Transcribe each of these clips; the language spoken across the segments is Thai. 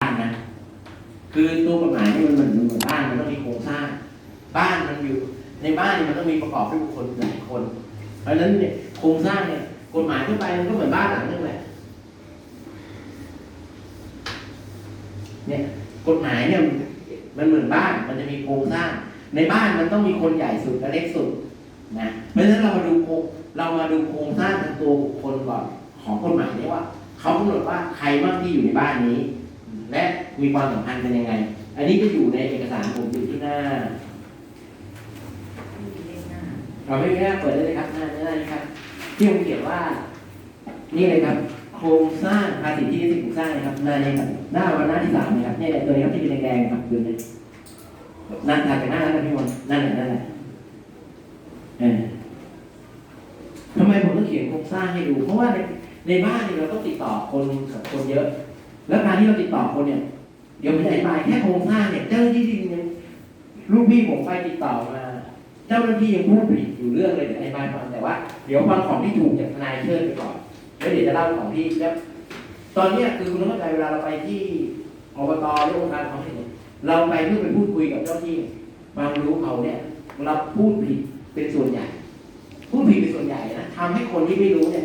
บ้านนะคือตัวกฎหมายนี่มันเหมือนเหมือนบ้านมันต้องมีโครงสร้าง บ้านมันอยู่ ในบ้านมันต้องมีประกอบด้วยบุคคลหลายคน เพราะฉะนั้นเนี่ยโครงสร้างเนี่ยกฎหมายทั่วไปมันก็เหมือนบ้านหลังนึงแหละเนี่ยกฎหมายเนี่ยมันเหมือนบ้านมันจะมีโครงสร้าง ในบ้านมันต้องมีคนใหญ่สุดและเล็กสุดนะเพราะฉะนั้นเรามาดูโครงเรามาดูโครงสร้างทางตัวบุคคลก่อน ของกฎหมายเนี่ยว่า เขากำหนดว่าใครบ้างที่อยู่ในบ้านนี้ และมีความสัมพันธ์กันยังไง อันนี้ก็อยู่ในเอกสารผมอยู่ที่หน้าเราไม่แค่เปิดได้เลยครับหน้าหน้านี้ครับที่ผมเขียนว่า นี่เลยครับ โครงสร้างภาษีที่นิสิตสร้างนะครับหน้านี้ครับหน้าวันหน้าที่สามนะครับเนี่ยตัวนี้ครับที่เป็นแดงๆครับดูเลยนั่นถัดจากหน้านั้นนะพี่มนนั่นแหละนั่นแหละเออทำไมผมต้องเขียนโครงสร้างให้ดู เพราะว่าใน ในบ้านเนี่ยเราต้องติดต่อคนกับคนเยอะ แล้วการที่เราติดต่อคนเนี่ย เดี๋ยวผมจะอธิบายแค่โครงสร้างเนี่ย เจ้าหน้าที่ที่เนี่ยลูกพี่ผมไปติดต่อมา เจ้าหน้าที่ยังพูดผิดอยู่เรื่องเลยเดี๋ยวอธิบายฟังแต่ว่าเดี๋ยวฟังของที่ถูกจากทนายเชิดไปก่อนแล้วเดี๋ยวจะเล่าของที่แล้วตอนเนี้ยคือคุณต้องเข้าใจเวลาเราไปที่อบตหรือองค์การท้องถิ่นเนี่ยเราไปเพื่อไปพูดคุยกับเจ้าหน้าที่บางรู้เขาเนี่ยเราพูดผิดเป็นส่วนใหญ่ พูดผิดเป็นส่วนใหญ่นะทำให้คนที่ไม่รู้เนี่ย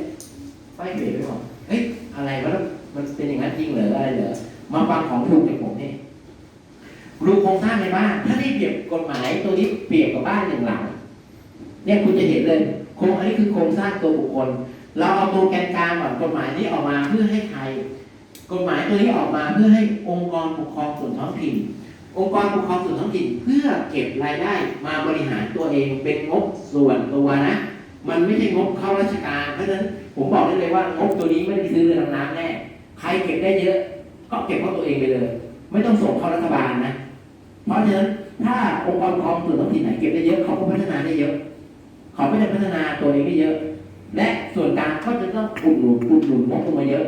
ไปเปลี่ยนไปบอกเฮ้ยอะไรวะแล้วมันเป็นอย่างนั้นจริงเหรออะไรเหรอมาฟังของถูกจากผมเนี่ยรูโครงสร้างในบ้านถ้าได้เปรียบกฎหมายตัวนี้เปรียบกับบ้านหนึ่งหลังเนี่ยคุณจะเห็นเลยโครงอันนี้คือโครงสร้างตัวบุคคล เราเอาตัวแกนกลางก่อนกฎหมายนี้ออกมาเพื่อให้ใคร กฎหมายตัวนี้ออกมาเพื่อให้องค์กรปกครองส่วนท้องถิ่น องค์กรปกครองส่วนท้องถิ่น เพื่อเก็บรายได้มาบริหารตัวเองเป็นงบส่วนตัวนะ มันไม่ใช่งบเข้าราชการ เพราะฉะนั้นผมบอกได้เลยว่างบตัวนี้ไม่ได้ซื้อเรือดำน้ำแน่ใครเก็บได้เยอะ ก็เก็บเข้าตัวเองไปเลย ไม่ต้องส่งเข้ารัฐบาลนะ เพราะฉะนั้นถ้าองค์กรปกคองส่วนท้องถิ่นไหนเก็บได้เยอะเขาก็พัฒนาได้เยอะ เขาก็จะพัฒนาตัวเองได้เยอะ และส่วนกลางก็จะต้องอุดหนุนอุดหนุนงบลงมาเยอะ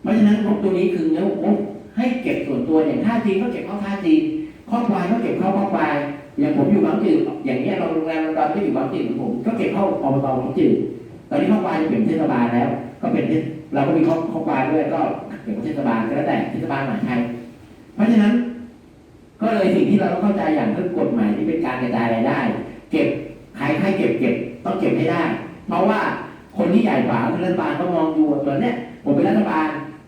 เพราะฉะนั้นงบตัวนี้คืองบงบให้เก็บส่วนตัวอย่างท่าจีนก็เก็บเข้าท่าจีนข้อควายก็เก็บเข้าข้อควาย อย่างผมอยู่บางจืดอย่างเนี้ยเราโรงแรมเราก็อยู่บางจืดของผมก็เก็บเข้าอบตบางจืดตอนนี้ข้อควายจะเป็นเทศบาลแล้ว ก็เป็นเทศเราก็มีข้อข้อควายด้วยก็เก็บของเทศบาลก็แล้วแต่เทศบาลมหาชัยเพราะฉะนั้น ก็เลยสิ่งที่เราต้องเข้าใจอย่างคือกฎหมายที่เป็นการกระจายรายได้ เก็บใครใครเก็บเก็บต้องเก็บให้ได้ เพราะว่าคนที่ใหญ่กว่าคือรัฐบาลก็มองดูตอนเนี้ยผมเป็นรัฐบาล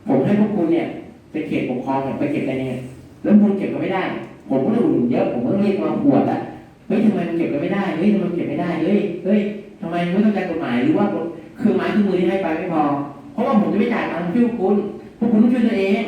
ผมให้พวกคุณเนี่ยเป็นเขตปกครองเนี่ยไปเก็บอะไรเนี่ยแล้วคุณเก็บก็ไม่ได้ ผมก็ต้องอุ่นเยอะผมก็เรียกมาปวดอะเฮ้ยทำไมมันเก็บกันไม่ได้เฮ้ยทำไมมันเก็บไม่ได้เฮ้ยเฮ้ยทำไมไม่ต้องกาใจกฎหมายหรือว่าเครื่องไม้เครื่องมือที่ให้ไปไม่พอ เพราะว่าผมจะไม่จ่ายตังค์ช่วยคุณพวกคุณต้องช่วยตัวเอง